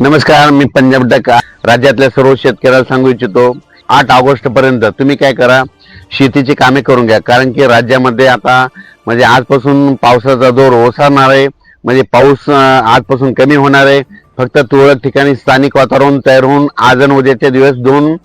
नमस्कार मी पंजाब डका राज्यातल्या सर्व शेतकऱ्याला सांगू इच्छितो आठ ऑगस्ट पर्यंत तुम्ही काय करा शेतीची कामे करून घ्या. कारण की राज्यामध्ये आता म्हणजे आजपासून पावसाचा जोर ओसरणार आहे. म्हणजे पाऊस आजपासून कमी होणार आहे. फक्त तुरळक ठिकाणी स्थानिक वातावरण तयार होऊन आज आणि उद्याचे दिवस दोन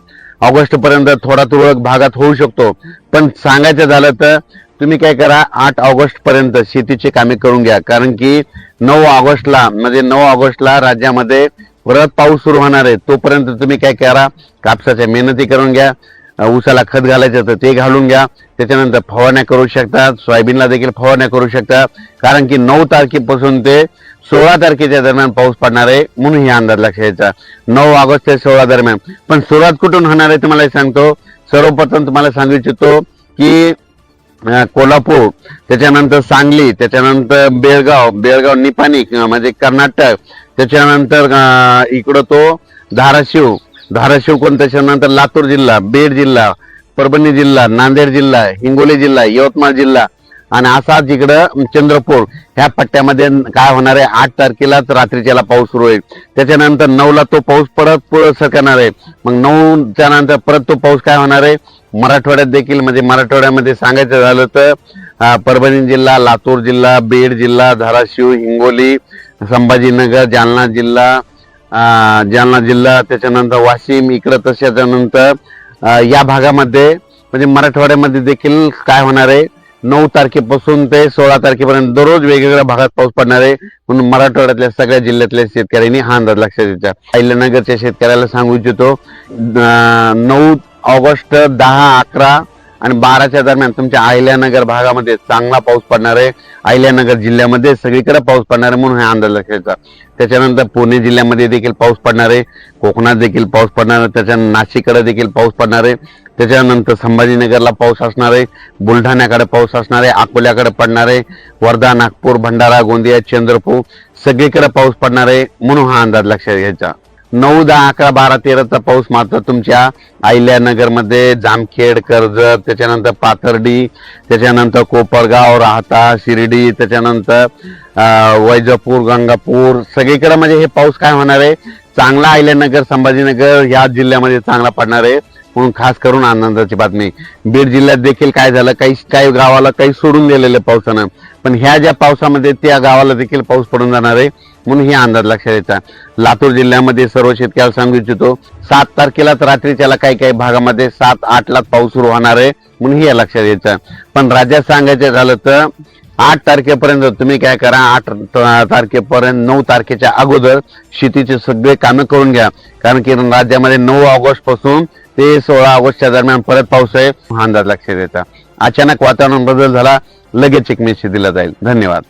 ऑगस्ट पर्यंत थोडा तुरळक भागात होऊ शकतो. पण सांगायचं झालं तर तुम्ही काय करा आठ ऑगस्ट पर्यंत शेतीची कामे करून घ्या. कारण की नऊ ऑगस्टला म्हणजे नऊ ऑगस्टला राज्यामध्ये परत पाऊस सुरू होणार आहे. तोपर्यंत तुम्ही काय करा कापसाच्या मेहनती करून घ्या. ऊसाला खत घालायचं तर ते घालून घ्या. त्याच्यानंतर फवारण्या करू शकतात सोयाबीनला देखील फवारण्या करू शकतात कारण की नऊ तारखेपासून ते सोळा तारखेच्या दरम्यान पाऊस पडणार आहे म्हणून ही अंदाज लक्षात घ्यायचा. नऊ ऑगस्ट ते सोळा दरम्यान. पण सुरुवात कुठून होणार आहे तुम्हाला सांगतो. सर्वप्रथम तुम्हाला सांगू इच्छितो की कोल्हापूर त्याच्यानंतर सांगली त्याच्यानंतर बेळगाव बेळगाव निपाणी म्हणजे कर्नाटक त्याच्यानंतर इकडं तो धाराशिव धाराशिव कोण त्याच्यानंतर लातूर जिल्हा बीड जिल्हा परभणी जिल्हा नांदेड जिल्हा हिंगोली जिल्हा यवतमाळ जिल्हा आणि असाच इकडं चंद्रपूर ह्या पट्ट्यामध्ये काय होणार आहे आठ तारखेलाच रात्रीच्याला पाऊस सुरू होईल. त्याच्यानंतर नऊला तो पाऊस परत पुढे सरकणार आहे. मग नऊच्या नंतर परत तो पाऊस काय होणार आहे मराठवाड्यात देखील म्हणजे मराठवाड्यामध्ये सांगायचं झालं तर परभणी जिल्हा लातूर जिल्हा बीड जिल्हा धाराशिव हिंगोली संभाजीनगर जालना जिल्हा जालना जिल्हा त्याच्यानंतर वाशिम इकडं तशाच्यानंतर या भागामध्ये म्हणजे मराठवाड्यामध्ये देखील काय होणार आहे? नऊ तारखेपासून ते सोळा तारखेपर्यंत दररोज वेगवेगळ्या भागात पाऊस पडणार आहे. म्हणून मराठवाड्यातल्या सगळ्या जिल्ह्यातल्या शेतकऱ्यांनी हा अंदाज लक्षात द्यायचा अहिल्यानगरच्या शेतकऱ्याला सांगू इच्छितो नऊ ऑगस्ट दहा अकरा आणि बाराच्या दरम्यान तुमच्या अहिल्यानगर भागामध्ये चांगला पाऊस पडणार आहे. अहिल्यानगर जिल्ह्यामध्ये सगळीकडे पाऊस पडणार आहे म्हणून हा अंदाज लक्षायचा त्याच्यानंतर पुणे जिल्ह्यामध्ये देखील पाऊस पडणार आहे. कोकणात देखील पाऊस पडणार आहे. त्याच्या नाशिककडे देखील पाऊस पडणार आहे. त्याच्यानंतर संभाजीनगरला पाऊस असणार आहे. बुलढाण्याकडे पाऊस असणार आहे. अकोल्याकडे पडणार आहे. वर्धा नागपूर भंडारा गोंदिया चंद्रपूर सगळीकडे पाऊस पडणार आहे म्हणून हा अंदाज लक्षात घ्यायचा. नऊ दहा अकरा बारा तेराचा पाऊस मात्र तुमच्या अहिल्यानगरमध्ये जामखेड कर्जत त्याच्यानंतर पाथर्डी त्याच्यानंतर कोपरगाव राहता शिर्डी त्याच्यानंतर वैजापूर गंगापूर सगळीकडे म्हणजे हे पाऊस काय होणार आहे? चांगला अहिल्यानगर संभाजीनगर या जिल्ह्यामध्ये चांगला पडणार आहे. म्हणून खास करून आनंदाची बातमी. बीड जिल्ह्यात देखील काय झालं? काही काही गावाला काही सोडून दिलेलं पावसानं. पण ह्या ज्या पावसामध्ये त्या गावाला देखील पाऊस पडून जाणार आहे. म्हणून ही अंदाज लक्षात येतात लातूर जिल्ह्यामध्ये सर्व शेतकऱ्याला सांगू इच्छितो सात तारखेलाच रात्रीच्याला काही काही भागामध्ये सात आठ लाख पाऊस सुरू होणार आहे म्हणून हे लक्षात यायचं पण राज्यात सांगायचं झालं तर आठ तारखेपर्यंत तुम्ही काय करा आठ तारखेपर्यंत नऊ तारखेच्या अगोदर शेतीचे सगळे कामे करून घ्या. कारण की राज्यामध्ये नऊ ऑगस्टपासून ते सोळा ऑगस्टच्या दरम्यान परत पाऊस आहे हा अंदाज लक्षात येतात अचानक वातावरण बदल झाला लगेच एक मेसेज दिला जाईल. धन्यवाद.